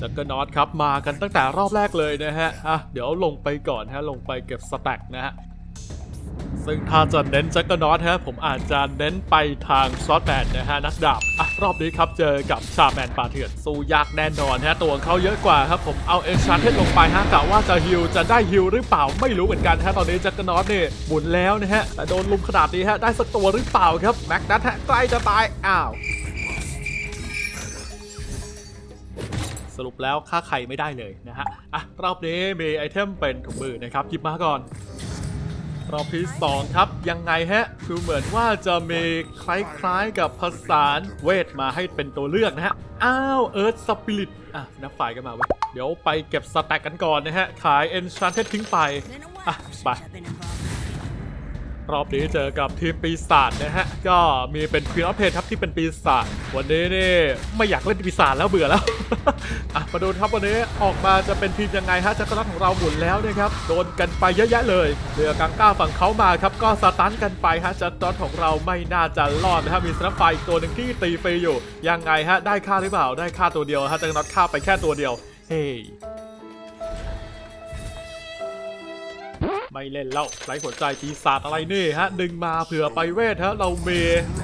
จักรนอตครับมากันตั้งแต่รอบแรกเลยนะฮะอะเดี๋ยวลงไปก่อนฮะลงไปเก็บสแต็กนะฮะซึ่งถ้าจะเน้นจักรนอตฮะผมอาจจะเน้นไปทางซอสแมนนะฮะนักดาบอะรอบนี้ครับเจอกับชาแมนป่าเถื่อนสู้ยากแน่นอนฮะตัวของเขาเยอะกว่าครับผมเอาเอ็นชาร์เทลงไปฮะกะว่าจะฮิลจะได้ฮิลหรือเปล่าไม่รู้เหมือนกันฮะตอนนี้จักรนอตเนี่ยหมุนแล้วนะฮะแต่โดนลุมขนาดนี้ฮะได้สักตัวหรือเปล่าครับแม็กนัทฮะใกล้จะตายอ้าว สรุปแล้วค่าไข่ไม่ได้เลยนะฮะ อะ รอบนี้มีไอเทมเป็นถุงมือนะครับหยิบมาก่อน รอบที่สองครับ ยังไงฮะ คือเหมือนว่าจะมีคล้ายๆกับภาษานเวทมาให้เป็นตัวเลือกนะฮะ อ้าวเอิร์ธสปิริตอะนักฝ่ายกันมาเว้ยเดี๋ยวไปเก็บสแต็กกันก่อนนะฮะ ขายเอนช n นเท d ทิ้งไป อะ ไป รอบนี้เจอกับทีมปีศาจนะฮะ ก็มีเป็นควีนออฟเพนครับที่เป็นปีศาจวันนี้นี่ไม่อยากเล่นปีศาจแล้วเบื่อแล้ว อะมาดูครับวันนี้ออกมาจะเป็นทีมยังไงฮะจักรนัทของเราหมุนแล้วนะครับโดนกันไปเยอะแยะเลยเรือกางก้าฝั่งเขามาครับก็สตันกันไปฮะจักรนัทของเราไม่น่าจะรอดนะฮะมีสนับไฟอีกตัวหนึ่งที่ตีฟรีอยู่ยังไงฮะได้ค่าหรือเปล่าได้ค่าตัวเดียวฮะจักรนัทฆ่าไปแค่ตัวเดียวเฮ้ ไม่เล่นแล้วไร้หัวใจปีศาจอะไรนี่ฮะดึงมาเผื่อไปเวทฮะเราเม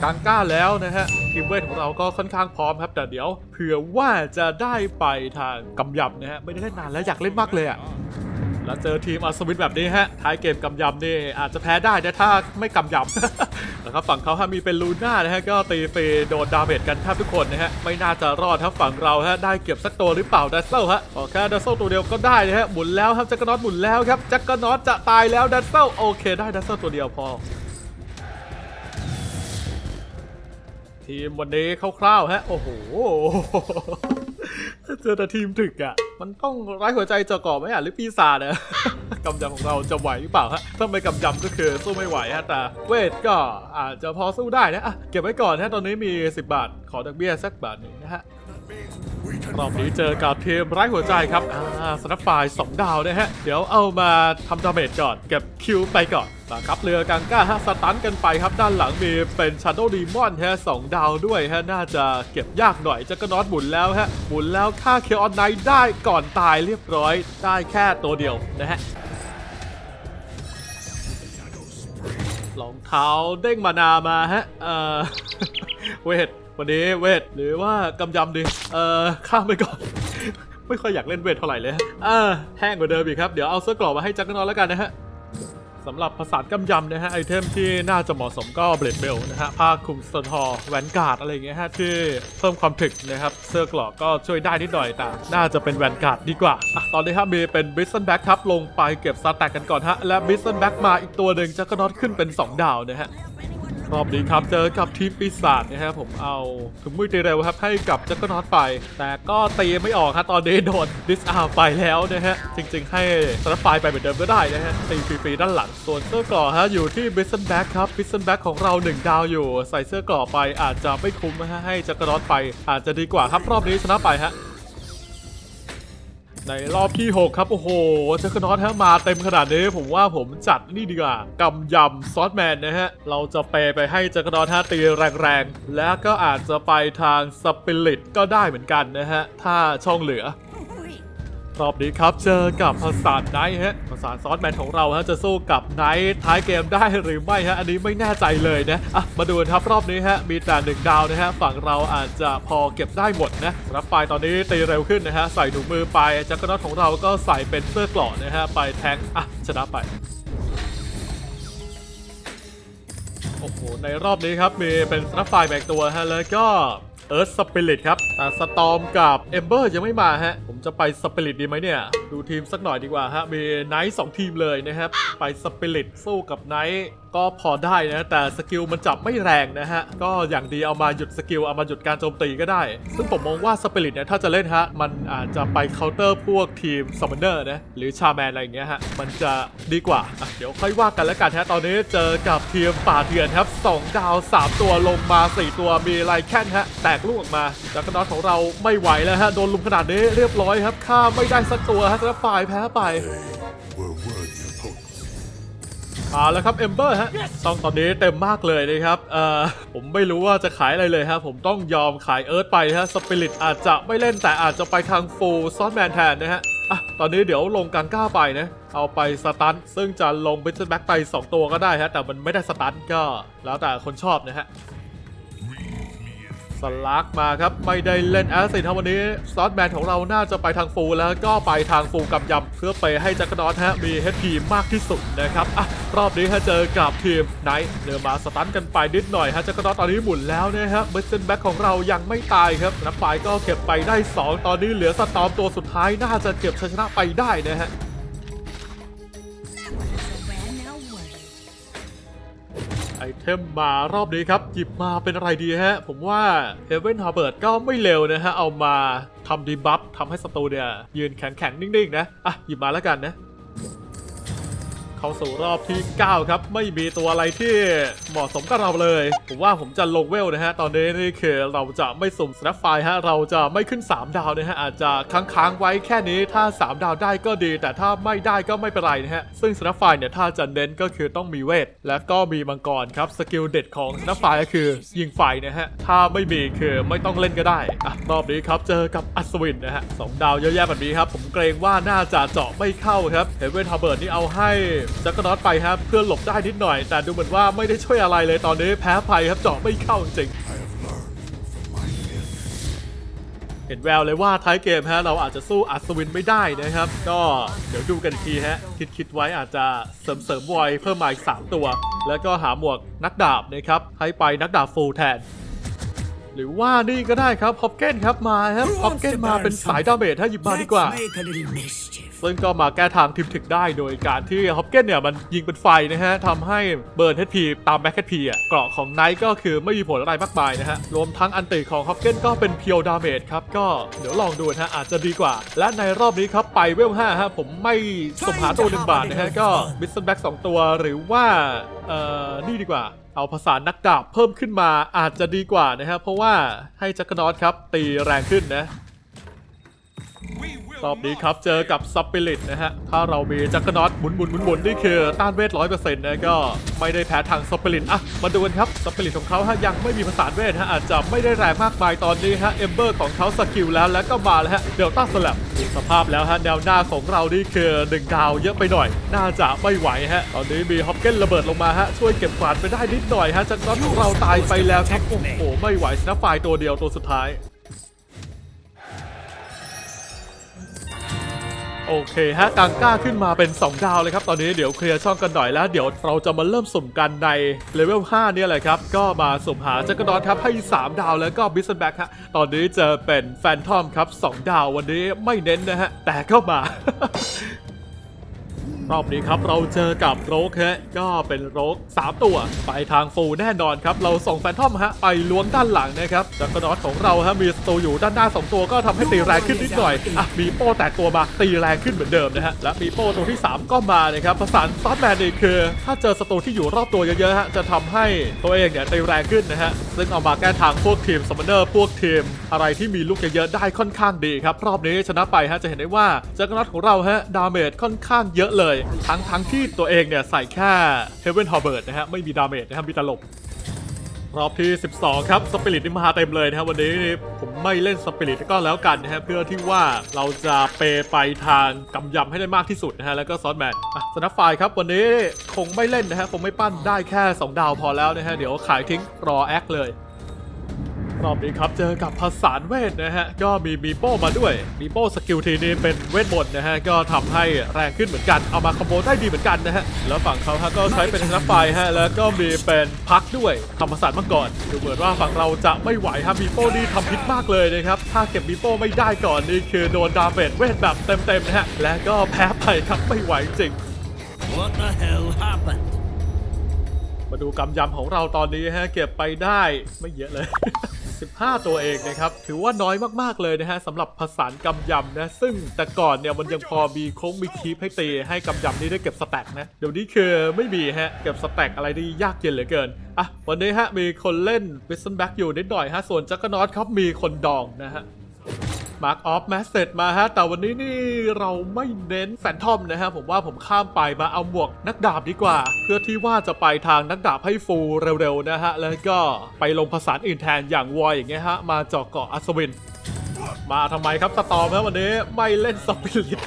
กังก้าแล้วนะฮะทีมเวทของเราก็ค่อนข้างพร้อมครับแต่เดี๋ยว เผื่อว่าจะได้ไปทางกำยับนะฮะไม่ได้เล่นนานแล้วอยากเล่นมากเลยอะ แล้วเจอทีมอัศวินแบบนี้ฮะ ท้ายเกมกำยำนี่อาจจะแพ้ได้นะถ้าไม่กำยำนะครับฝั่งเขาฮะมีเป็นลูน่านะฮะก็ตีฟรีโดนดาเมจกันแทบทุกคนนะฮะ ไม่น่าจะรอดครับฝั่งเราฮะได้เก็บสักตัวหรือเปล่าดัซเซลฮะขอแค่ดัซเซลตัวเดียวก็ได้นะฮะหมุนแล้วครับแจักนอตหมุนแล้วครับแจักนอตจะตายแล้วดัซเซลโอเคได้ดัซเซลตัวเดียวพอทีมวันนี้คร่าวๆฮะ โอ้โห เจอแต่ทีมถึกอะ่ะ มันต้องร้ายหัวใจเจาะก่อไหมอะหรือปีศาจอะกำยำของเราจะไหวหรือเปล่าฮะถ้าไม่กำยำก็คือสู้ไม่ไหวฮะแต่เวทก็อาจจะพอสู้ได้นะอะเก็บไว้ก่อนฮะตอนนี้มี 10 บาท ขอดักเบี้ยสักบาทหนึ่งนะฮะ รอบนี้เจอกับทีมไร้หัวใจครับ อ่าสนับฝ่าย2ดาวนะฮะ เดี๋ยวเอามาทำดาเมจก่อนเก็บคิวไปก่อนมาครับเรือกังก้าฮะสตันกันไปครับ ด้านหลังมีเป็นชาโดดีมอนฮะสองดาวด้วยฮะ น่าจะเก็บยากหน่อยจะกระนอตหมุนแล้วฮะ หมุนแล้วค่าเคออนไนได้ก่อนตายเรียบร้อย ได้แค่ตัวเดียวนะฮะรองเท้าเด้งมานามาฮะ เอ่อ เวท วันนี้เวทหรือว่ากำยำดีเอ่อข้ามไปก่อน ไม่ค่อยอยากเล่นเวทเท่าไหร่เลยฮะเออแห้งกว่าเดิมอีกครับ เดี๋ยวเอาเสื้อกรอกมาให้จักรนอนแล้วกันนะฮะสำหรับภาษากำยำนะฮะไอเทมที่น่าจะเหมาะสมก็เบลดเบลนะฮะผ้าคลุมสตอแวนการ์ดอะไรอย่างเงี้ยฮะที่เพิ่มความถึกนะครับเสื้อกรอกก็ช่วยได้นิดหน่อยแต่น่าจะเป็นแวนการ์ดดีกว่าอะตอนนี้ครับมีเป็นบิสเซนแบ็กครับลงไปเก็บสแต็กกันก่อนฮะและบิสเซนแบ็กมาอีกตัวหนึ่งจักรนอตขึ้นเป็น 2 ดาวนะฮะ รอบนี้ครับเจอกับทีมปีศาจนะฮะผมเอาถุงมือตีเร็วครับให้กับจักรนอตไป แต่ก็ตีไม่ออกครับตอนนี้โดนดิสอาร์ไปแล้วนะฮะจริง ๆ ให้สารไฟไปเหมือนเดิมก็ได้นะฮะตีฟรีๆด้านหลังส่วนเสื้อกรอฮะอยู่ที่บิสซันแบ็กครับบิสซันแบ็กของเรา1ดาวอยู่ ใส่เสื้อกรอไปอาจจะไม่คุ้มนะฮะให้จักรนอตไป อาจจะดีกว่าครับรอบนี้ชนะไปฮะ ในรอบที่ 6 ครับ โอ้โหจักรนอตฮะมาเต็มขนาดนี้ ผมว่าผมจัดนี่ดีกว่ากำยำซอสแมนนะฮะ เราจะเปไปให้จักรนอตฮะตีแรงๆ แล้วก็อาจจะไปทางสปิริตก็ได้เหมือนกันนะฮะ ถ้าช่องเหลือ รอบนี้ครับเจอกับภาษาไนท์ฮะภาษาซอสแมนของเราฮะจะสู้กับไนท์ท้ายเกมได้หรือไม่ฮะอันนี้ไม่แน่ใจเลยนะอะมาดูกันครับรอบนี้ฮะมีแต่หนึ่งดาวนะฮะฝั่งเราอาจจะพอเก็บได้หมดนะรับไฟตอนนี้ตีเร็วขึ้นนะฮะใส่ถุงมือไปจักรนอตของเราก็ใส่เป็นเสื้อกราะนะฮะไปแทงอะชนะไปโอ้โหในรอบนี้ครับมีเป็นสนับไฟแบกตัวฮะแล้วก็ เอิร์ธสปิริตครับ แต่สตอมกับเอมเบอร์ยังไม่มาฮะ ผมจะไปสปิริตดีไหมเนี่ย ดูทีมสักหน่อยดีกว่าฮะ มีไนท์สองทีมเลยนะครับ ไปสปิริตสู้กับไนท์ ก็พอได้นะ แต่สกิลมันจับไม่แรงนะฮะ ก็อย่างดีเอามาหยุดสกิล เอามาหยุดการโจมตีก็ได้ ซึ่งผมมองว่าสปิริตเนี่ยถ้าจะเล่นฮะ มันอาจจะไปเคาน์เตอร์พวกทีมซัมมอนเนอร์นะหรือชาแมนอะไรอย่างเงี้ยฮะ มันจะดีกว่า เดี๋ยวค่อยว่ากันแล้วกันฮะ ตอนนี้เจอกับทีมป่าเถื่อนครับ2ดาว 3 ตัวลงมา 4 ตัวมีไลแคนฮะแตกลูกออกมาจากกระนอตของเราไม่ไหวแล้วฮะโดนลุมขนาดนี้เรียบร้อยครับฆ่าไม่ได้สักตัวฮะแล้วฝ่ายแพ้ไป มาแล้วครับเอมเบอร์ฮะต้องตอนนี้เต็มมากเลยนะครับเอ่อผมไม่รู้ว่าจะขายอะไรเลยฮะผมต้องยอมขายเอิร์ธไปฮะสปิริตอาจจะไม่เล่นแต่อาจจะไปทางฟูลซอนแมนแทนนะฮะอะตอนนี้เดี๋ยวลงการก้าไปนะเอาไปสตันซึ่งจะลงบิชแบ็กไป 2 ตัวก็ได้ฮะแต่มันไม่ได้สตันก็แล้วแต่คนชอบนะฮะ สลักมาครับ ไม่ได้เล่นแอสซิทวันนี้ซอสแมนของเราน่าจะไปทางฟูลแล้วก็ไปทางฟูลกำยำเพื่อไปให้จักรดอนฮะมี HP มากที่สุดนะครับอะรอบนี้ฮะเจอกับทีมไนท์เดินมาสตันกันไปนิดหน่อยฮะจักรดอนตอนนี้หมุนแล้วนะฮะเบสเซนแบ็กของเรายังไม่ตายครับนับไปก็เก็บไปได้ 2 ตอนนี้เหลือสตอมตัวสุดท้ายน่าจะเก็บชัยชนะไปได้นะฮะ อเทมมารอบนี้ครับ หยิบมาเป็นอะไรดีฮะ ผมว่าเฮเบนฮาร์เบิร์ดก็ไม่เร็วนะฮะ เอามาทำดีบัฟทำให้ศัตรูเนี่ย ยืนแข็งๆ นิ่ง ๆ นะ อะ หยิบมาแล้วกันนะ เข้าสู่รอบที่ 9 ครับ ไม่มีตัวอะไรที่เหมาะสมกับเราเลย ผมว่าผมจะลงเวลนะฮะ ตอนนี้นี่คือเราจะไม่สุ่มสแนปไฟฮะ เราจะไม่ขึ้น 3 ดาวนะฮะ อาจจะค้างๆไว้แค่นี้ถ้า 3 ดาวได้ก็ดี แต่ถ้าไม่ได้ก็ไม่เป็นไรนะฮะ ซึ่งสแนปไฟเนี่ยถ้าจะเน้นก็คือต้องมีเวท และก็มีมังกรครับ สกิลเด็ดของสแนปไฟก็คือยิงไฟนะฮะ ถ้าไม่มีคือไม่ต้องเล่นก็ได้อะรอบนี้ครับเจอกับอัศวินนะฮะสองดาวเยอะแยะแบบนี้ครับ ผมเกรงว่าน่าจะเจาะไม่เข้าครับเฮเวนฮาเบิร์ดนี่เอาให้จักรนอตไปครับเพื่อหลบได้นิดหน่อย แต่ดูเหมือนว่าไม่ได้ช่วยอะไรเลยตอนนี้แพ้ภัยครับเจาะไม่เข้าจริงเห็นแววเลยว่าท้ายเกมฮะเราอาจจะสู้อัศวินไม่ได้นะครับ ก็เดี๋ยวดูกันอีกทีฮะคิดคิดไว้อาจจะเสริมเสริมวอยเพิ่มมาอีก3ตัว แล้วก็หาหมวกนักดาบนะครับให้ไปนักดาบฟูลแทน หรือว่านี่ก็ได้ครับฮอปเกนครับมาครับฮอปเกนมาเป็นสายดาเมจถ้าหยิบมาดีกว่า Let's make a little mischief. ซึ่งก็มาแก้ทางทีมถึกได้โดยการที่ฮอปเกนเนี่ยมันยิงเป็นไฟนะฮะทำให้เบิร์น HP ตามแบ็ค HP อะเกราะของไนท์ก็คือไม่มีผลอะไรมากมายนะฮะ รวมทั้งอันติของฮอปเกนก็เป็นเพียวดาเมจครับ ก็เดี๋ยวลองดูนะฮะอาจจะดีกว่า และในรอบนี้ครับไปเวล5ฮะผมไม่สมหาตัวหนึ่งบาทนะฮะก็บิสเซนแบ็กสองตัวหรือว่าเอ่อนี่ดีกว่า เอาภาษานักดาบเพิ่มขึ้นมาอาจจะดีกว่านะครับเพราะว่าให้จักรนอตครับตีแรงขึ้นนะ รอบนี้ครับเจอกับซับปิริตนะฮะ ถ้าเรามีจักรนอตหมุนหมุนหมุนหมุนนี่คือต้านเวทร้อยเปอร์เซ็นต์นะก็ไม่ได้แพ้ทางซับปิริตอะมาดูกันครับซับปิริตของเขาฮะยังไม่มีภาษานเวทฮะอาจจะไม่ได้แรงมากมายตอนนี้ฮะเอมเบอร์ของเขาสกิลแล้วแล้วก็มาแล้วฮะเดลต้าสลับสภาพแล้วฮะแนวหน้าของเรานี่คือหนึ่งดาวเยอะไปหน่อย น่าจะไม่ไหวฮะตอนนี้มีฮอปเกนระเบิดลงมาฮะช่วยเก็บกวาดไปได้นิดหน่อยฮะจักรนอตของเราตายไปแล้วครับโอ้โหไม่ไหวสนะไฟล์ตัวเดียวตัวสุดท้าย โอเคฮะกังก้าขึ้นมาเป็น 2 ดาวเลยครับ ตอนนี้เดี๋ยวเคลียร์ช่องกันหน่อยแล้ว เดี๋ยวเราจะมาเริ่มสุ่มกันในเลเวล5เนี่ยแหละครับ ก็มาสุ่มหาจักรดอนครับให้ 3 ดาวแล้วก็บิสเซนแบ็กฮะ ตอนนี้จะเป็นแฟนทอมครับ 2 ดาววันนี้ไม่เน้นนะฮะ แต่ก็มา รอบนี้ครับเราเจอกับโรกฮะก็เป็นโรก3 ตัว ไปทางฟูลแน่นอนครับ เราส่งแฟนทอมฮะไปล้วงด้านหลังนะครับจักรนอตของเราฮะมีสตูอยู่ด้านหน้า 2 ตัวก็ทำให้ตีแรงขึ้นนิดหน่อยอะมีโป้แตกตัวมาตีแรงขึ้นเหมือนเดิมนะฮะและมีโป้ตัวที่ 3 ก็มานะครับประสานซอสแมนนี่คือ ถ้าเจอสตูที่อยู่รอบตัวเยอะๆฮะจะทำให้ตัวเองเนี่ยตีแรงขึ้นนะฮะซึ่งเอามาแก้ทางพวกทีมซัมมอนเนอร์พวกทีม อะไรที่มีลูกเยอะๆได้ค่อนข้างดีครับรอบนี้ชนะไปฮะจะเห็นได้ว่าจักรนอตของเราฮะดาเมจค่อนข้างเยอะเลยทั้งทั้งที่ตัวเองเนี่ยใส่แค่ Heaven h a r b o r นะฮะไม่มีดาเมจนะครับมีตลบ รอบที่ 12 ครับสปิริตนี่มาเต็มเลยนะครับวันนี้ผมไม่เล่นสปิริตก็แล้วกันนะฮะเพื่อที่ว่าเราจะเปไปทางกำยำให้ได้มากที่สุดนะฮะแล้วก็ซอสแมนอะสนับไฟครับวันนี้คงไม่เล่นนะฮะคงไม่ปั้นได้แค่ 2 ดาวพอแล้วนะฮะเดี๋ยวขายทิ้งรอแอคเลย รอบนี้ครับเจอกับภาษาเวทนะฮะ ก็มีมีโป้มาด้วย มีโป้สกิลทีนี้เป็นเวทมนต์นะฮะ ก็ทำให้แรงขึ้นเหมือนกัน เอามาคอมโบได้ดีเหมือนกันนะฮะ แล้วฝั่งเขาฮะก็ใช้เป็นชนะไฟฮะ แล้วก็มีเป็นพักด้วยทำภาษานมาก่อนดูเหมือนว่าฝั่งเราจะไม่ไหวฮะมีโป้นี่ทำพิษมากเลยนะครับ ถ้าเก็บมีโป้ไม่ได้ก่อนนี่คือโดนดาเมจเวทแบบเต็มๆนะฮะ และก็แพ้ไปครับไม่ไหวจริง What the hell happened? มาดูกำยำของเราตอนนี้ฮะเก็บไปได้ไม่เยอะเลย 15 ตัวเองนะครับ ถือว่าน้อยมากๆเลยนะฮะสำหรับผสานกำยำนะ ซึ่งแต่ก่อนเนี่ยมันยังพอมีโค้งมีคีปให้ตีให้กำยำนี้ได้เก็บสแต็กนะ เดี๋ยวนี้คือไม่มีฮะเก็บสแต็กอะไรได้ยากเย็นเหลือเกินอะวันนี้ฮะมีคนเล่นวิสเซนแบ็กอยู่นิดหน่อยฮะส่วนจักรนอตครับมีคนดองนะฮะ มาร์กออฟแมสเซจมาฮะ แต่วันนี้นี่เราไม่เน้นแฟนทอมนะฮะ ผมว่าผมข้ามไปมาเอาหมวกนักดาบดีกว่า เพื่อที่ว่าจะไปทางนักดาบให้ฟูลเร็วๆนะฮะ แล้วก็ไปลงภาษาอื่นแทนอย่างวอยอย่างเงี้ยฮะ มาเจาะเกาะอัศวิน มาทำไมครับสตอมฮะวันนี้ไม่เล่นสปิริต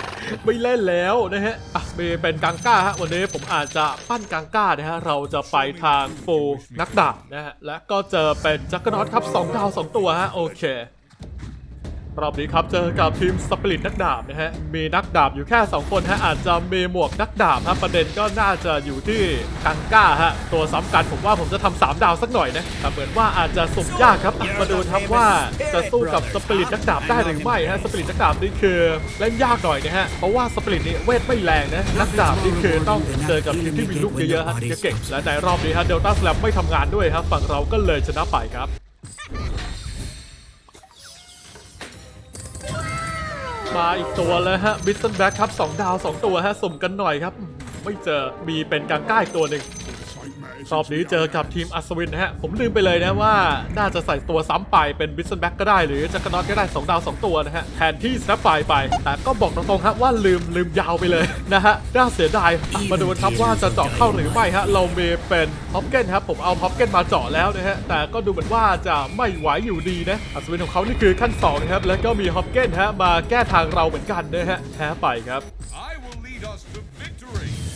ไม่เล่นแล้วนะฮะอะมีเป็นกังก้าฮะวันนี้ผมอาจจะปั้นกังก้านะฮะเราจะไปทางฟูลนักดาบนะฮะและก็เจอเป็นจักรนอตครับ2ดาว2ตัวฮะโอเค รอบนี้ครับเจอกับทีมสปิริตนักดาบนะฮะ มีนักดาบอยู่แค่ 2 คนฮะอาจจะมีหมวกนักดาบฮะประเด็นก็น่าจะอยู่ที่กังก้าฮะตัวซ้ำกันผมว่าผมจะทำสามดาวสักหน่อยนะแต่เหมือนว่าอาจจะสุ่มยากครับมาดูครับว่าจะสู้กับสปิริตนักดาบได้หรือไม่ฮะสปิริตนักดาบนี่คือเล่นยากหน่อยนะฮะเพราะว่าสปิริตนี่เวทไม่แรงนะนักดาบนี่คือต้องเจอกับทีมที่มีลูกเยอะๆฮะจะเก่งและในรอบนี้ฮะเดลต้าสแลมไม่ทำงานด้วยครับฝั่งเราก็เลยชนะไปครับ มาอีกตัวแล้วฮะบิสตันแบ็กครับ2ดาว2ตัวฮะสุ่มกันหน่อยครับ ไม่เจอมีเป็นกางก้าอีกตัวหนึ่ง รอบนี้เจอกับทีมอัศวินนะฮะ ผมลืมไปเลยนะว่าน่าจะใส่ตัวซ้ำไปเป็นบิสตันแบ็คก็ได้หรือจักรนอตก็ได้ 2 ดาว 2 ตัวนะฮะ แทนที่สแนปไฟไป แต่ก็บอกตรงๆครับว่าลืมลืมยาวไปเลยนะฮะ น่าเสียดาย มาดูกันครับว่าจะเจาะเข้าหรือไม่ฮะ เรามีเป็นฮอปเกนครับ ผมเอาฮอปเกนมาเจาะแล้วนะฮะ แต่ก็ดูเหมือนว่าจะไม่ไหวอยู่ดีนะ อัศวินของเขานี่คือขั้น2นะครับ แล้วก็มีฮอปเกนฮะมาแก้ทางเราเหมือนกันนะฮะ แพ้ไปครับ I will lead us to victory.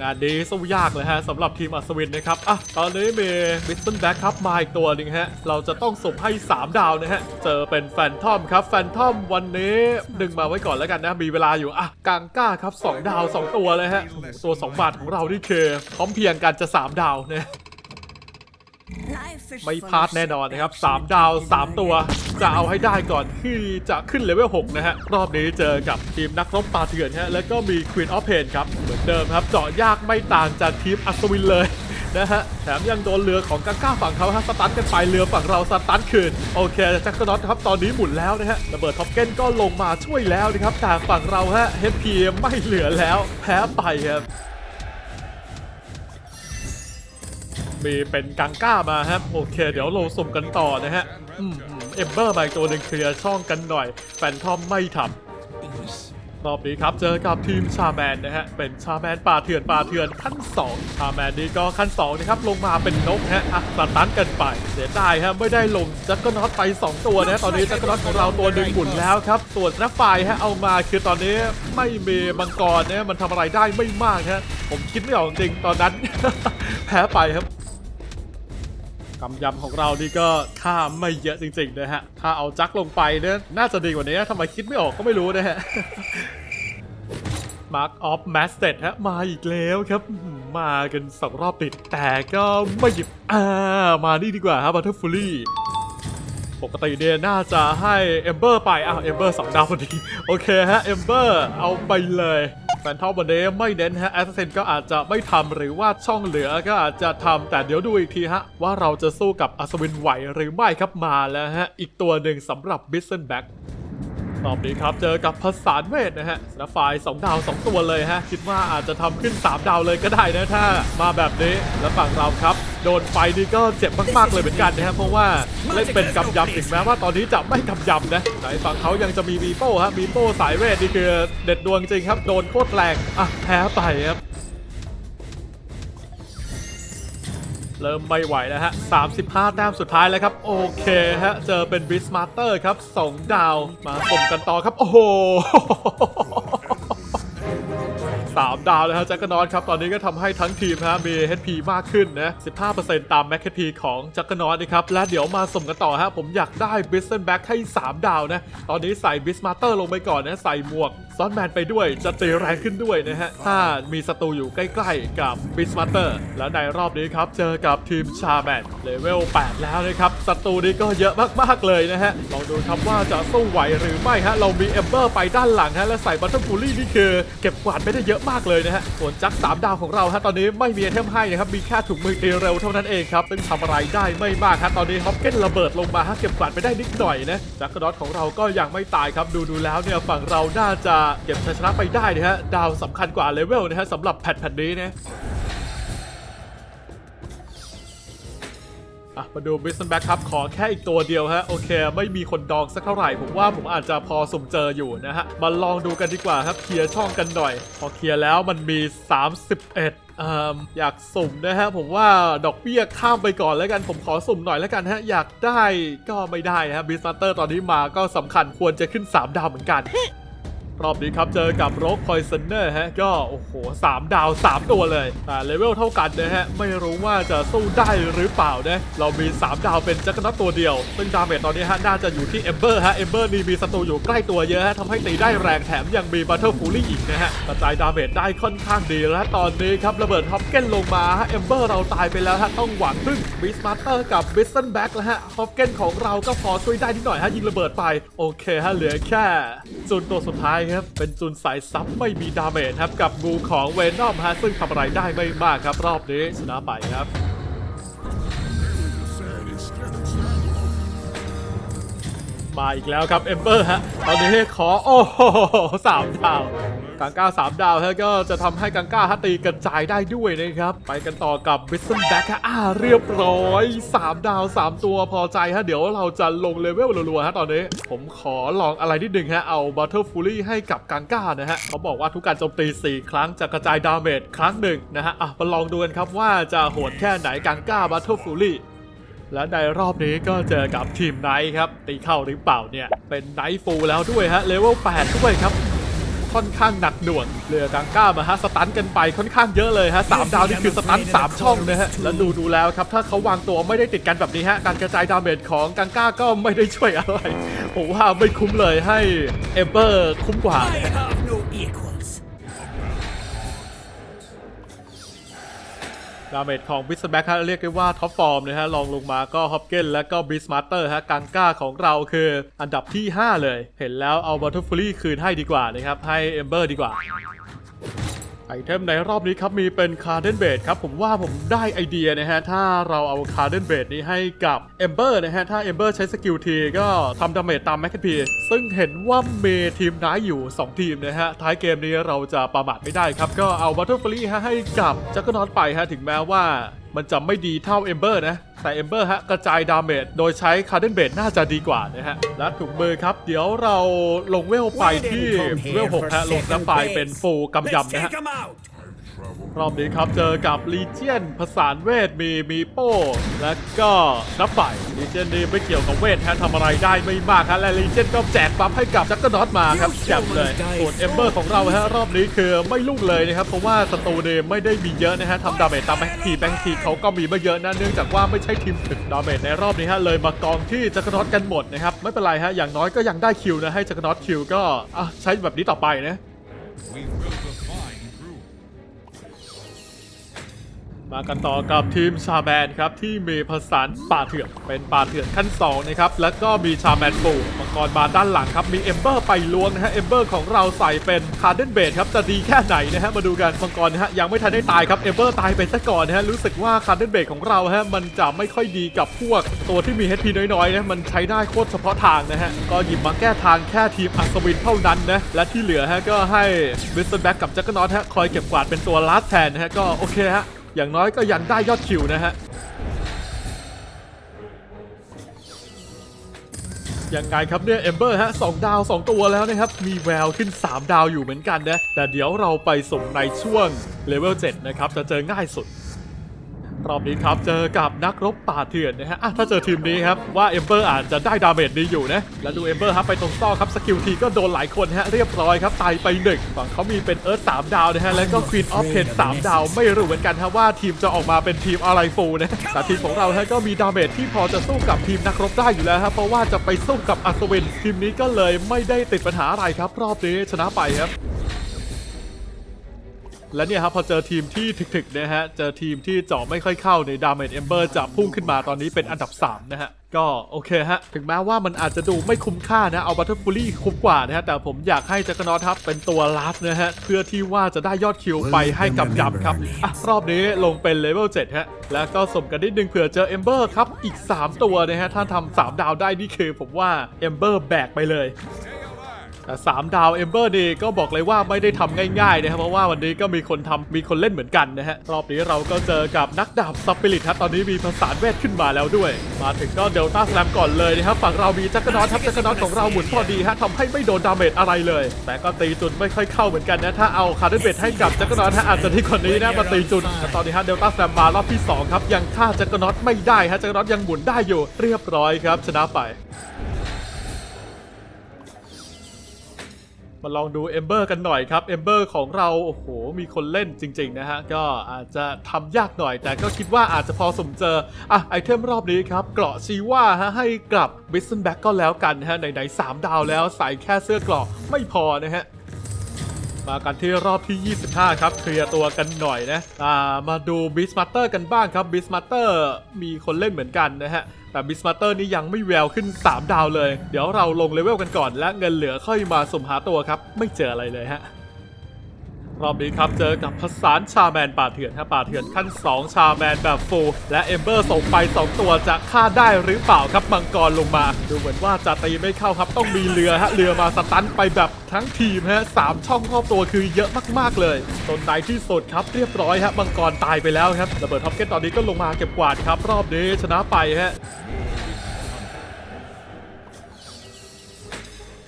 งานนี้สู้ยากเลยฮะสำหรับทีมอัศวินนะครับอะตอนนี้มีบิสตันแบ็คครับมาอีกตัวหนึ่งฮะเราจะต้องส่งให้ 3 ดาวนะฮะเจอเป็นแฟนทอมครับแฟนทอมวันนี้ดึงมาไว้ก่อนแล้วกันนะมีเวลาอยู่อะกางก้าครับ 2 ดาว 2 ตัวเลยฮะตัว 2 บาทของเรานี่คือพร้อมเพียงกันจะ 3 ดาวนะ ไม่พลาดแน่นอนนะครับ 3 ดาว 3 ตัว จะเอาให้ได้ก่อนที่จะขึ้นเลเวล 6 นะฮะ รอบนี้เจอกับทีมนักรบปาเถื่อนฮะ แล้วก็มี Queen of Pain ครับ เหมือนเดิมครับ เจาะยากไม่ต่างจากทีมอัศวินเลยนะฮะ แถมยังโดนเรือของกังก้าฝั่งเขาฮะสตันกันไปเรือฝั่งเราสตันคืน โอเคแจ็คกน็อตครับ ตอนนี้หมุนแล้วนะฮะ ระเบิดท็อปเก้นก็ลงมาช่วยแล้วนะครับแต่ฝั่งเราฮะ HP ไม่เหลือแล้ว แพ้ไปครับ มีเป็นกังก้ามาครับโอเค เดี๋ยวเราสุ่มกันต่อนะฮะเอมเบอร์มาอีกตัวหนึ่งเคลียร์ช่องกันหน่อย แฟนทอมไม่ทำรอบนี้ครับเจอกับทีมชาแมนนะฮะ เป็นชาแมนป่าเถื่อนป่าเถื่อนขั้น2ชาแมนนี้ก็ขั้น2นะครับลงมาเป็นนกฮะอะสตันกันไป เสียดายฮะไม่ได้ลงจักรน็อตไป 2 ตัวนะตอนนี้จักรน็อตของเราตัวหนึ่งหมุนแล้วครับส่วนนักไฟฮะเอามาคือตอนนี้ไม่มีมังกรนะมันทำอะไรได้ไม่มากฮะผมคิดไม่ออกจริงตอนนั้น แพ้ไปครับ กำยำของเรานี่ก็ค่าไม่เยอะจริงๆนะฮะ ถ้าเอาจักลงไปเนี่ยน่าจะดีกว่านี้ทำไมคิดไม่ออกก็ไม่รู้นะฮะ Mark of m a s t e d ฮะ มาอีกแล้วครับ มากันสองรอบติด แต่ก็ไม่หยิบอ่ามานี่ดีกว่าครับ Butterfly ปกติเนี่ยน่าจะให้เอมเบอร์ไปอ้าวเอมเบอร์สองดาวพอดี โอเคฮะเอมเบอร์เอาไปเลย แฟนทอมวันนี้ไม่เน้นฮะแอสเซนก็อาจจะไม่ทำหรือว่าช่องเหลือก็อาจจะทำแต่เดี๋ยวดูอีกทีฮะ ว่าเราจะสู้กับอัศวินไหวหรือไม่ครับมาแล้วฮะ อีกตัวหนึ่งสำหรับบิสเซนแบ็ก รอบนี้ครับ เจอกับภาษานเวทนะฮะสนฟาย2ดาว 2 ตัวเลยฮะ คิดว่าอาจจะทำขึ้น 3 ดาวเลยก็ได้นะถ้ามาแบบนี้ แล้วฝั่งเราครับ โดนไฟนี่ก็เจ็บมากๆเลยเหมือนกันนะฮะ เพราะว่าเล่นเป็นกำยำถึงแม้ว่าตอนนี้จะไม่กำยำนะไหนฝั่งเขายังจะมีมีโป้ฮะมีโป้สายเวทนี่คือเด็ดดวงจริงครับ โดนโคตรแรง อะแพ้ไปครับ เริ่มไม่ไหวแล้วฮะ 35 แต้มสุดท้ายแล้วครับ โอเคฮะ เจอเป็นบิสมาร์เตอร์ครับ 2 ดาว มาส่งกันต่อครับ โอ้โหสามดาวแล้วฮะแจ็คกนอตครับ ตอนนี้ก็ทำให้ทั้งทีมฮะมี HP มากขึ้นนะ 15%ตาม Max HP ของแจ็คกนอตนะครับ และเดี๋ยวมาส่งกันต่อฮะ ผมอยากได้บิสเซนแบ็กให้ 3 ดาวนะ ตอนนี้ใส่บิสมาเตอร์ลงไปก่อนนะ ใส่หมวก ซอนแมนไปด้วยจะตีแรงขึ้นด้วยนะฮะ ถ้ามีศัตรูอยู่ใกล้ๆกับบิสมาเตอร์ และในรอบนี้ครับ เจอกับทีมชาแมนเลเวล 8 แล้วนะครับศัตรูนี้ก็เยอะมากๆเลยนะฮะ ลองดูครับว่าจะสู้ไหวหรือไม่ฮะ เรามีเอมเบอร์ไปด้านหลังฮะ และใส่บัตเตอร์ฟูลี่นี่คือเก็บกวาดไม่ได้เยอะมากเลยนะฮะ ส่วนจัก3ดาวของเราฮะตอนนี้ไม่มีไอเทมให้นะครับ มีแค่ถุงมือตีเร็วเท่านั้นเองครับ ซึ่งทำอะไรได้ไม่มากฮะ ตอนนี้ฮอปเก้นระเบิดลงมาฮะ เก็บกวาดไปได้นิดหน่อยนะ จักรดอทของเราก็ยังไม่ตายครับ ดูดูแล้วเนี่ยฝั่งเราน่าจะเก็บชัยชนะไปได้นะฮะ ดาวสำคัญกว่าเลเวลนะฮะสำหรับแพทแพทนี้นะอะมาดูบิสแบ็คครับ ขอแค่อีกตัวเดียวฮะ โอเค ไม่มีคนดองสักเท่าไหร่ ผมว่าผมอาจจะพอสุ่มเจออยู่นะฮะ มาลองดูกันดีกว่าครับ เคลียร์ช่องกันหน่อย พอเคลียร์แล้วมันมี 31เอ่ออยากสุ่มนะฮะผมว่าดอกเบี้ยข้ามไปก่อนแล้วกันผมขอสุ่มหน่อยแล้วกันฮะอยากได้ก็ไม่ได้ฮะบิสมาสเตอร์ตอนนี้มาก็สำคัญควรจะขึ้น 3 ดาวเหมือนกัน รอบนี้ครับเจอกับโรคพอยเซ์เนอร์ฮะก็โอ้โห3ดาว3ตัวเลยแต่เลเวลเท่ากันนะฮะไม่รู้ว่าจะสู้ได้หรือเปล่านะเรามี3ดาวเป็นจักรนัตตัวเดียว ซึ่งดาเมจตอนนี้ฮะน่าจะอยู่ที่เอมเบอร์ฮะเอมเบอร์นี่มีศัตรูอยู่ใกล้ตัวเยอะฮะทำให้ตีได้แรงแถมยังมีบัตเทอร์ฟูลี่อีกนะฮะกระจายดาเมจได้ค่อนข้างดีและตอนนี้ครับระเบิดฮอปเกนลงมาฮะเอมเบอร์เราตายไปแล้วฮะต้องหวังพึ่งบิสมาสเตอร์กับบิสเซนแบ็กแล้วฮะฮอปเกนของเราก็พอช่วยได้นิดหน่อยฮะยิงระเบิดไปโอเคฮะเหลือแค่จุนตัวสุดท้ายครับ เป็นจุนสายซับไม่มีดาเมจครับกับงูของเวนอมฮะซึ่งทำอะไรได้ไม่มากครับ รอบนี้ชนะไปครับมาอีกแล้วครับเอมเบอร์ฮะ ตอนนี้ขอ โอ้โหสามดาว กังก้าสามดาวฮะก็จะทำให้กังก้าฮะตีกระจายได้ด้วยนะครับ ไปกันต่อกับบิสเซนแบ็กฮะอ่าเรียบร้อย 3 ดาว 3 ตัวพอใจฮะ เดี๋ยวเราจะลงเลเวลรัวๆฮะตอนนี้ ผมขอลองอะไรนิดนึงฮะ เอาบัตเทอร์ฟูลี่ให้กับกังก้านะฮะ เขาบอกว่าทุกการโจมตี 4 ครั้งจะกระจายดาเมจครั้งหนึ่งนะฮะ อะมาลองดูกันครับว่าจะโหดแค่ไหนกังก้าบัตเทอร์ฟูลี่และในรอบนี้ก็เจอกับทีมไนท์ครับ ตีเข้าหรือเปล่าเนี่ย เป็นไนท์ฟูลแล้วด้วยฮะเลเวล8ด้วยครับ ค่อนข้างหนักหน่วงเรือกังก้ามาฮะสตันกันไปค่อนข้างเยอะเลยฮะสามดาวนี่คือสตัน3ช่องนะฮะแล้วดูดูแล้วครับถ้าเขาวางตัวไม่ได้ติดกันแบบนี้ฮะการกระจายดาเมจของกังก้าก็ไม่ได้ช่วยอะไรผมว่าไม่คุ้มเลยให้เอเบอร์คุ้มกว่า ดาเมจของบิสแบ็กฮะเรียกได้ว่าท็อปฟอร์มนะฮะลองลงมาก็ฮอปเกนและก็บิสมาร์เตอร์ฮะกังก้าของเราคืออันดับที่ 5 เลย เห็นแล้วเอาบัตเตอร์ฟลีคืนให้ดีกว่านะครับให้เอมเบอร์ดีกว่า ไอเทมในรอบนี้ครับมีเป็นคาร์เดนเบดครับผมว่าผมได้ไอเดียนะฮะ ถ้าเราเอาคาร์เดนเบดนี้ให้กับเอมเบอร์นะฮะ ถ้าเอมเบอร์ใช้สกิลทีก็ทำดาเมจตามแมคคพีซึ่งเห็นว่าเมทีมน้ายอยู่ 2 ทีมนะฮะ ท้ายเกมนี้เราจะประมาทไม่ได้ครับ ก็เอาบัตเตอร์ฟลีให้กับจักรนอตไปฮะถึงแม้ว่า มันจะไม่ดีเท่าเอมเบอร์นะ แต่เอมเบอร์ฮะกระจายดาเมจโดยใช้คาร์เดนเบดน่าจะดีกว่านะฮะ และถุงมือครับ เดี๋ยวเราลงเวลไปที่เวลหกฮะลงน้ำไปเป็นฟูกำยำนะฮะ รอบนี้ครับเจอกับลีเจียนผสานเวทมีมีโป้ และก็นับฝ่ายลีเจียนนี่ไม่เกี่ยวกับเวทฮะทำอะไรได้ไม่มากฮะและลีเจียนก็แจกบัฟให้กับจักรนอตมาครับแจบเลยส่วนเอมเบอร์ของเราฮะรอบนี้คือไม่ลุ่งเลยนะครับเพราะว่าสตูเนี่ยไม่ได้มีเยอะนะฮะทำดาเมจตามแบงค์ทีแบงค์ทีเขาก็มีไม่เยอะนะเนื่องจากว่าไม่ใช่ทีมถึกดาเมจในรอบนี้ฮะเลยมากองที่จักรนอตกันหมดนะครับไม่เป็นไรฮะอย่างน้อยก็ยังได้คิวนะให้จักรนอตคิวก็อะใช้แบบนี้ต่อไปนะ มากันต่อกับทีมชาแมนครับที่มีผสานป่าเถื่อนเป็นป่าเถื่อนขั้น2นะครับแล้วก็มีชาแมนปูมังกรบานด้านหลังครับมีเอมเบอร์ไปล้วงนะฮะเอมเบอร์ของเราใส่เป็นคาร์เดนเบดครับจะดีแค่ไหนนะฮะมาดูกันมังกรนะฮะยังไม่ทันได้ตายครับเอมเบอร์ตายไปซะก่อนนะฮะรู้สึกว่าคาร์เดนเบดของเราฮะมันจะไม่ค่อยดีกับพวกตัวที่มี HP น้อยๆนะมันใช้ได้โคตรเฉพาะทางนะฮะก็หยิบมาแก้ทางแค่ทีมอัศวินเท่านั้นนะและที่เหลือฮะก็ให้บิสเซนแบ็กกับจักรนอตฮะคอยเก็บกวาดเป็นตัวลาสแทนนะฮะก็โอเคฮะ อย่างน้อยก็ยังได้ยอดคิวนะฮะ ยังไงครับเนี่ยเอมเบอร์ฮะสองดาว 2 ตัวแล้วนะครับ มีแววขึ้น 3 ดาวอยู่เหมือนกันนะ แต่เดี๋ยวเราไปส่งในช่วงเลเวล7นะครับ จะเจอง่ายสุด รอบนี้ครับเจอกับนักรบป่าเถื่อนนะฮะอะถ้าเจอทีมนี้ครับว่าเอมเบอร์อาจจะได้ดาเมจดีอยู่นะ แล้วดูเอมเบอร์ครับไปตรงซอกครับสกิลทีก็โดนหลายคนฮะเรียบร้อยครับตายไปหนึ่งฝั่งเขามีเป็นเอิร์ธสามดาวนะฮะแล้วก็ควีนออฟเพนสามดาวไม่รู้เหมือนกันฮะว่าทีมจะออกมาเป็นทีมอะไรฟูนะแต่ทีมของเราฮะก็มีดาเมจที่พอจะสู้กับทีมนักรบได้อยู่แล้วครับเพราะว่าจะไปสู้กับอัศวินทีมนี้ก็เลยไม่ได้ติดปัญหาอะไรครับ รอบนี้ชนะไปครับ และเนี่ยครับพอเจอทีมที่ถึกๆนะฮะ เจอทีมที่เจาะไม่ค่อยเข้าในดา m ม g e เอมเบอร์จะพุ่งขึ้นมาตอนนี้เป็นอันดับ 3 นะฮะ ก็โอเคฮะ ถึงแม้ว่ามันอาจจะดูไม่คุ้มค่านะ เอาบัตเตอร์ฟูลี่คุ้มกว่านะฮะ แต่ผมอยากให้จักรนอทับเป็นตัวลาสนะฮะ เพื่อที่ว่าจะได้ยอดคิวไปให้กับยำครับอะรอบนี้ลงเป็นเลเวล7ฮะ แล้วก็สมกันนิดนึงเผื่อเจอเอมเบอร์ครับอีก 3 ตัวนะฮะถ้าทำ3ดาวได้นี่คือผมว่าเอมเบอร์แบกไปเลย แต่สามดาวเอมเบอร์นี่ก็บอกเลยว่าไม่ได้ทำง่ายๆนะครับเพราะว่าวันนี้ก็มีคนทำมีคนเล่นเหมือนกันนะฮะรอบนี้เราก็เจอกับนักดาบสปิริตครับตอนนี้มีภาษาเวทขึ้นมาแล้วด้วย มาถึงก็เดลต้าแสลมก่อนเลยนะครับฝั่งเรามีจักรนอตครับจักรนอตของเราหมุนพอดีฮะทำให้ไม่โดนดาเมจอะไรเลย แต่ก็ตีจุดไม่ค่อยเข้าเหมือนกันนะถ้าเอาคาร์ดนเบทให้กับจักรนอตฮะอาจจะที่คนนี้นะมาตีจุดแต่ตอนนี้ฮะเดลต้าแสลมมารอบที่สองครับยังฆ่าจักรนอตไม่ได้ฮะจักรนอตยังหมุนได้อยู่เรียบร้อยครับชนะไป มาลองดูเอมเบอร์กันหน่อยครับเอมเบอร์ของเราโอ้โหมีคนเล่นจริง ๆ นะฮะ ก็อาจจะทำยากหน่อย แต่ก็คิดว่าอาจจะพอสมเจออะไอเทมรอบนี้ครับ เกราะชีว่าฮะให้กลับบิสเซนแบ็กก็แล้วกันฮะไหนๆ3ดาวแล้วใส่แค่เสื้อเกราะไม่พอนะฮะ มากันที่รอบที่ 25 ครับเคลียร์ตัวกันหน่อยนะอ่ามาดูบิสมาสเตอร์กันบ้างครับบิสมาสเตอร์มีคนเล่นเหมือนกันนะฮะแต่บิสมาสเตอร์นี่ยังไม่แววขึ้น 3 ดาวเลย เดี๋ยวเราลงเลเวลกันก่อน และเงินเหลือค่อยมาสมหาตัวครับ ไม่เจออะไรเลยฮะ รอบนี้ครับเจอกับพสานชาแมนป่าเถื่อนฮะป่าเถื่อนขั้น 2 ชาแมนแบบฟูลและเอมเบอร์ส่งไป 2 ตัวจะฆ่าได้หรือเปล่าครับมังกรลงมา ดูเหมือนว่าจะตีไม่เข้าครับต้องมีเรือฮะเรือมาสตันไปแบบทั้งทีมฮะสามช่องรอบตัวคือเยอะมากๆเลยตนในที่สุดครับเรียบร้อยฮะมังกรตายไปแล้วครับระเบิดท็อปเก็ตตอนนี้ก็ลงมาเก็บกวาดครับ รอบนี้ชนะไปฮะ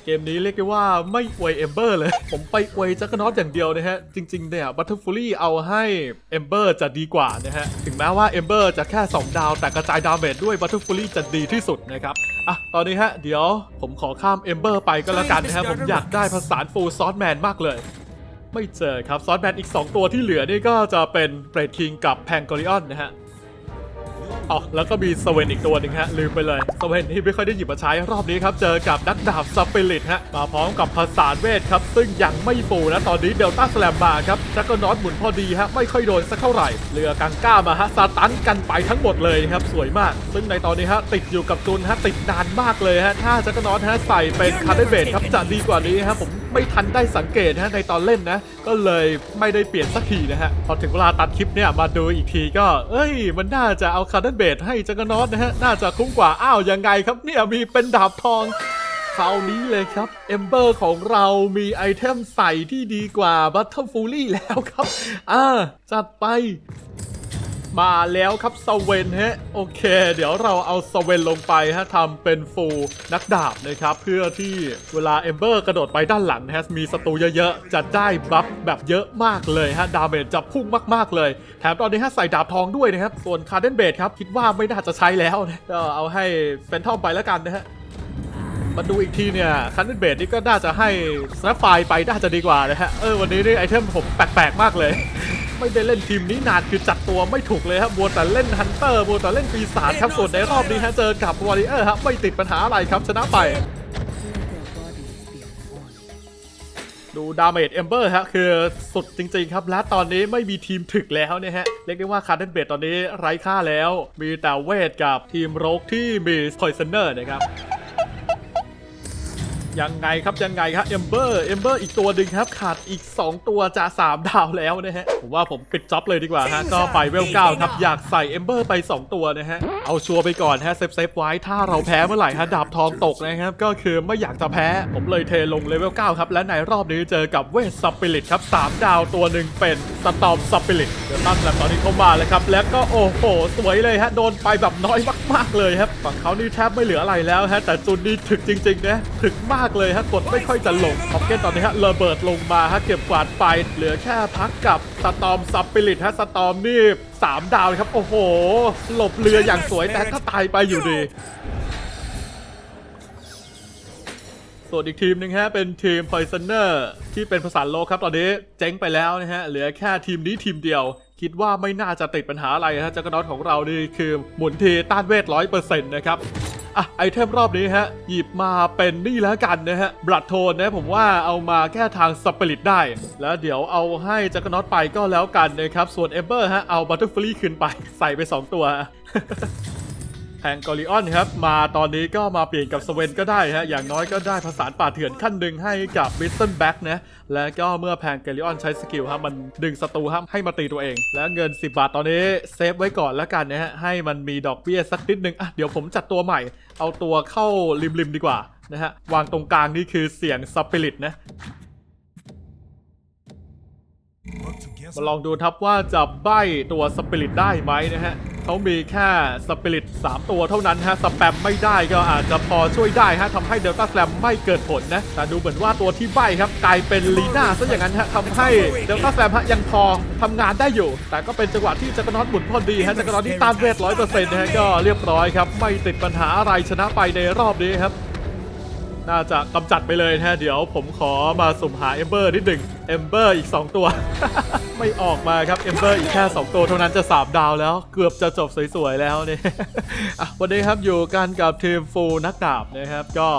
เกมนี้เรียกได้ว่าไม่อวยเอมเบอร์เลย ผมไปอวยจักรนอตอย่างเดียวนะฮะ จริง ๆ เนี่ยบัตเตอร์ฟูลี่เอาให้เอมเบอร์จะดีกว่านะฮะ ถึงแม้ว่าเอมเบอร์จะแค่ 2 ดาว แต่กระจายดาเมจด้วยบัตเตอร์ฟูลี่จะดีที่สุดนะครับ อะ ตอนนี้ฮะ เดี๋ยวผมขอข้ามเอมเบอร์ไปก็แล้วกันนะฮะ ผมอยากได้ภาษานฟูลซอสแมนมากเลย ไม่เจอครับซอสแมนอีก 2 ตัวที่เหลือนี่ก็จะเป็นเบรดคิงกับแพงกอริออนนะฮะ อ๋อแล้วก็มีสเวนอีกตัวหนึ่งฮะลืมไปเลยสเวนที่ไม่ค่อยได้หยิบมาใช้รอบนี้ครับเจอกับนักดาบสปิริตฮะมาพร้อมกับภาษาเวทครับ ซึ่งยังไม่ฟูนะตอนนี้เดลต้าสแลมมาครับจักรนอตหมุนพอดีฮะไม่ค่อยโดนสักเท่าไหร่เรือกังก้ามาฮะสตันกันไปทั้งหมดเลยครับสวยมาก ซึ่งในตอนนี้ฮะติดอยู่กับจุนฮะติดนานมากเลยฮะถ้าจักรนอตฮะใส่เป็นคาร์เดเบทครับจะดีกว่านี้ฮะผมไม่ทันได้สังเกตฮะในตอนเล่นนะ ก็เลยไม่ได้เปลี่ยนสักทีนะฮะพอถึงเวลาตัดคลิปเนี่ยมาดูอีกทีก็ เอ้ย มันน่าจะเอาคาร์เดเบทให้จักรนอตนะฮะ น่าจะคุ้มกว่า อ้าว ยังไงครับเนี่ยมีเป็นดาบทองคราวนี้เลยครับ เอมเบอร์ของเรามีไอเทมใส่ที่ดีกว่าบัตเทิลฟูลี่แล้วครับ อ่า จัดไป มาแล้วครับสเวนฮะโอเค เดี๋ยวเราเอาสเวนลงไปฮะทำเป็นฟูนักดาบนะครับเพื่อที่เวลาเอมเบอร์กระโดดไปด้านหลังฮะมีศัตรูเยอะๆ จะได้บัฟแบบเยอะมากเลยฮะดาเมจจะพุ่งมากๆเลย แถมตอนนี้ฮะใส่ดาบทองด้วยนะครับส่วนคาร์เดนเบดครับคิดว่าไม่น่าจะใช้แล้วนะก็เอาให้เป็นท่อมไปแล้วกันนะฮะมาดูอีกทีเนี่ยคันเดนเบดนี่ก็น่าจะให้สแนปไฟไปน่าจะดีกว่านะฮะเออวันนี้นี่ไอเทมผมแปลกๆมากเลย ไม่ได้เล่นทีมนี้นานคือจัดตัวไม่ถูกเลยครับบัวแต่เล่นฮันเตอร์บัวแต่เล่นปีศาจครับส่วนในรอบนี้ฮะเจอกับวอริเออร์ครับไม่ติดปัญหาอะไรครับชนะไปดูดาเมจเอมเบอร์ฮะคือสุดจริง ๆ ครับ และตอนนี้ไม่มีทีมถึกแล้วเนี่ยฮะ เรียกได้ว่าคาร์เดนเบดตอนนี้ไร้ค่าแล้ว มีแต่เวทกับทีมโรกที่มีพอยเซนเนอร์นะครับ ยังไงครับยังไงครับเอมเบอร์เอมเบอร์อีกตัวหนึ่งครับ ขาดอีก 2 ตัวจะ3ดาวแล้วนะฮะผมว่าผมปิดจ็อบเลยดีกว่าฮะก็ไปเวลเก้าครับ อยากใส่เอมเบอร์ไป 2 ตัวนะฮะ เอาชัวร์ไปก่อนฮะเซฟเซฟไว้ถ้าเราแพ้เมื่อไหร่ฮะดาบทองตกนะครับ ก็คือไม่อยากจะแพ้ผมเลยเทลงเลเวล9ครับ และในรอบนี้เจอกับเวทสปิริตครับ3ดาวตัวหนึ่งเป็นสตอมสปิริตเดี๋ยวตั้งแล้วตอนนี้เข้ามาแล้วครับแล้วก็โอ้โหสวยเลยฮะโดนไปแบบน้อยมากๆเลยครับฝั่งเขานี่แทบไม่เหลืออะไรแล้วฮะแต่จุนนี่ถึกจริงๆนะถึกมากากเลยฮะกดไม่ค่อยจะลงพ็อกเก็ตตอนนี้ฮะระเบิดลงมาฮะเก็บกวาดไป เหลือแค่พักกับสตอมสปิริตฮะสตอมนี่สามดาวเลยครับ โอ้โห หลบเรืออย่างสวยแต่ก็ตายไปอยู่ดีส่วนอีกทีมหนึงฮะเป็นทีม Poisoner ที่เป็นภาษาโลกครับตอนนี้เจ๊งไปแล้วนะฮะเหลือแค่ทีมนี้ทีมเดียว คิดว่าไม่น่าจะติดปัญหาอะไรฮะจักรนอตของเรานี่คือหมุนทีต้านเวทร้อยเปอร์เซ็นต์นะครับ อะไอเทมรอบนี้ฮะ หยิบมาเป็นนี่แล้วกันนะฮะบลัดโทนนะผมว่าเอามาแค่ทางสปิริตได้ แล้วเดี๋ยวเอาให้จักรน็อตไปก็แล้วกันนะครับ ส่วนเอเบอร์ฮะเอาบัตเตอร์ฟลีคืนไปใส่ไป 2 ตัว แพงกอริออนครับ มาตอนนี้ก็มาเปลี่ยนกับสเวนก็ได้ฮะ อย่างน้อยก็ได้ผสานป่าเถื่อนขั้นหนึ่งให้กับบิสตันแบ็กนะ และก็เมื่อแพงกอริออนใช้สกิลครับมันดึงศัตรูครับให้มาตีตัวเอง และเงิน 10 บาทตอนนี้เซฟไว้ก่อนแล้วกันนะฮะ ให้มันมีดอกเบี้ยสักนิดนึงอะเดี๋ยวผมจัดตัวใหม่ เอาตัวเข้าริมๆดีกว่านะฮะ วางตรงกลางนี่คือเสียงสปิริตนะมาลองดูครับว่าจะใบ้ตัวสปิริตได้ไหมนะฮะ เขามีแค่สปิริต 3 ตัวเท่านั้นฮะสแปมไม่ได้ก็อาจจะพอช่วยได้ฮะทำให้เดลต้าแสลมไม่เกิดผลนะ แต่ดูเหมือนว่าตัวที่ใบครับกลายเป็นลีน่าซะอย่างนั้นฮะทำให้เดลต้าแสลมฮะยังพอทำงานได้อยู่ แต่ก็เป็นจังหวะที่จักรนอตหมุนพอดีฮะจักรนอตที่ตานเวทร้อยเปอร์เซ็นต์นะฮะก็เรียบร้อยครับ ไม่ติดปัญหาอะไรชนะไปในรอบนี้ครับ น่าจะกำจัดไปเลยนะเดี๋ยวผมขอมาสุ่มหาเอมเบอร์นิดหนึ่งเอมเบอร์อีก 2 ตัว ไม่ออกมาครับเอมเบอร์อีกแค่ 2 ตัวเท่านั้นจะ3ดาวแล้ว เกือบจะจบสวยๆแล้วเนี่ยอะวันนี้ครับอยู่กันกับทีมฟูนักดาบนะครับ ก็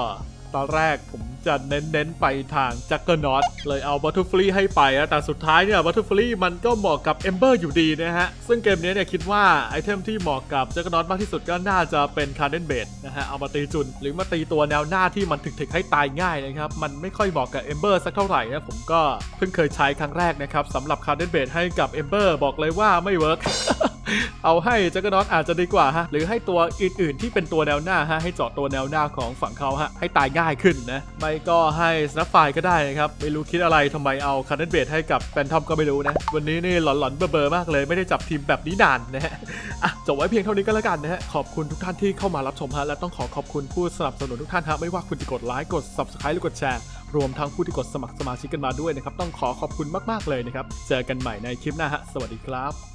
ตอนแรกผม จะเน้นๆไปทางจักเกอร์นอตเลยเอาบัต t ฟลีให้ไปแต่สุดท้ายเนี่ยบัต t ฟลีมันก็เหมาะกับเอมเบอร์อยู่ดีนะฮะ ซึ่งเกมนี้เนี่ยคิดว่าไอเทมที่เหมาะกับจักเกอร์นอตมากที่สุดก็น่าจะเป็นคาร์เดนเบดนะฮะเอามาตีจุน หรือมาตีตัวแนวหน้าที่มันถึกๆให้ตายง่ายนะครับ มันไม่ค่อยเหมาะกับเอมเบอร์สักเท่าไหร่นะผมก็เพิ่งเคยใช้ครั้งแรกนะครับสำหรับคาร์เดนเบดให้กับเอมเบอร์บอกเลยว่าไม่เวิร์กเอาให้จักรนอตอาจจะดีกว่าฮะ หรือให้ตัวอื่นๆที่เป็นตัวแนวหน้าฮะ ให้เจาะตัวแนวหน้าของฝั่งเขาฮะ ให้ตายง่ายขึ้นนะ ไม่ก็ให้สนับไฟก็ได้นะครับ ไม่รู้คิดอะไรทำไมเอาคันเนเบดให้กับแฟนทอมก็ไม่รู้นะ วันนี้นี่หลอนๆเบอร์มากเลย ไม่ได้จับทีมแบบนี้นานนะฮะอะจบไว้เพียงเท่านี้ก็แล้วกันนะฮะ ขอบคุณทุกท่านที่เข้ามารับชมฮะ และต้องขอขอบคุณผู้สนับสนุนทุกท่านฮะ ไม่ว่าคุณจะกดไลค์ กด subscribe หรือกดแชร์ รวมทั้งผู้ที่กดสมัครสมาชิกกันมาด้วยนะครับ ต้องขอขอบคุณมากๆเลยนะครับ เจอกันใหม่ในคลิปหน้าฮะ สวัสดีครับ